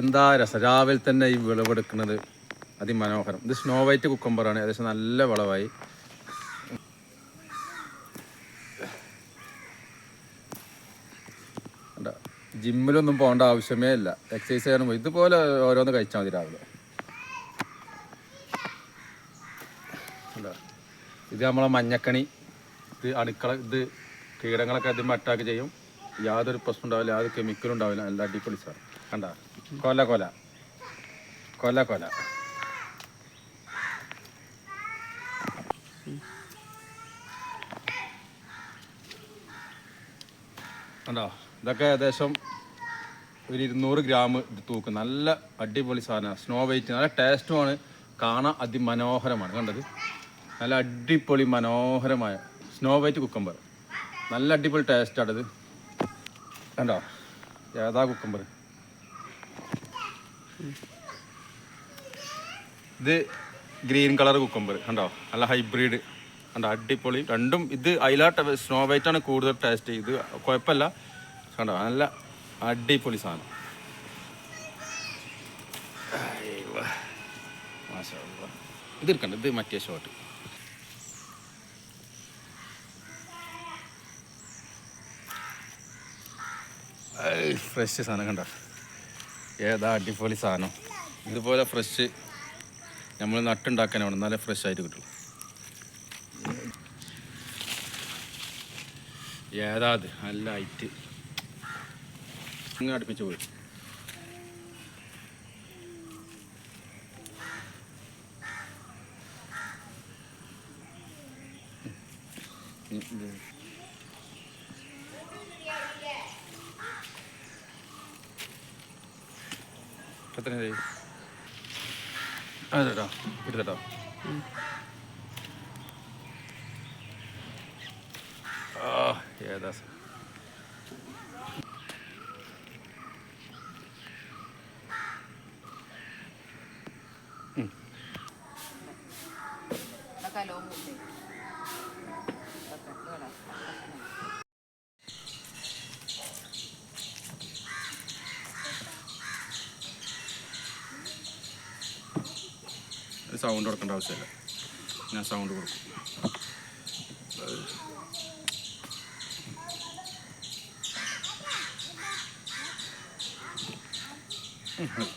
എന്താ രസം? രാവിലെ തന്നെ ഈ വിളവെടുക്കുന്നത് അതിമനോഹരം. ഇത് സ്നോ വൈറ്റ് കുക്കമ്പറാണ് ഏകദേശം നല്ല വിളവായി? ജിമ്മിലൊന്നും പോകേണ്ട ആവശ്യമേ ഇല്ല. എക്സസൈസ് ചെയ്യാനും ഇതുപോലെ ഓരോന്ന് കഴിച്ചാൽ മതി രാവിലെ? ഇത് നമ്മളെ മഞ്ഞക്കണി. ഇത് അടുക്കള ഇത് കീടങ്ങളൊക്കെ അതിന് അറ്റാക്ക് ചെയ്യും. യാതൊരു പ്രശ്നം ഉണ്ടാവില്ല. യാതൊരു കെമിക്കലും ഉണ്ടാവില്ല. നല്ല അടിപൊളി സാർ കണ്ട? കൊല കൊല. കൊല കൊല. കണ്ടോ? ഇതൊക്കെ ഏകദേശം ഒരു ഇരുന്നൂറ് ഗ്രാം തൂക്കും. നല്ല അടിപൊളി സാധനമാണ് സ്നോ വൈറ്റ് നല്ല ടേസ്റ്റുമാണ് കാണാൻ അതിമനോഹരമാണ്. കണ്ടത്? നല്ല അടിപൊളി മനോഹരമായ സ്നോ വൈറ്റ് കുക്കമ്പർ നല്ല അടിപൊളി ടേസ്റ്റാണത് കണ്ടോ? ഏതാ കുക്കമ്പർ ഇത് ഗ്രീൻ കളർ കുക്കമ്പർ കണ്ടോ? നല്ല ഹൈബ്രിഡ്. കണ്ടോ അടിപൊളി. രണ്ടും ഇത് അതിലാട്ട് സ്നോ വൈറ്റ് ആണ് കൂടുതൽ ടേസ്റ്റ് ഇത് കുഴപ്പമില്ല. കണ്ടോ നല്ല അടിപൊളി സാധനം. ഇത് എടുക്കണ്ട ഇത് മറ്റേ ഷോട്ട് ഫ്രഷ് സാധനം കണ്ട? ഏതാ അടിപൊളി സാധനം. ഇതുപോലെ ഫ്രഷ് നമ്മൾ നട്ടുണ്ടാക്കാനാണ് നല്ല ഫ്രഷ് ആയിട്ട് കിട്ടുള്ളൂ. ഏതാ അത്? നല്ല ഐറ്റ് ഇങ്ങനെ അടുപ്പിച്ച് പോയി. എത്ര നേരമായി? അതെടാ എടുത്തട്ടോ ഏതാ സ- ഇതൊക്കെ ലോങ് ഉണ്ട് ഇതൊക്കെ സൗണ്ട് കൊടുക്കേണ്ട ആവശ്യമില്ല ഞാൻ സൗണ്ട് കൊടുക്കും ഉം.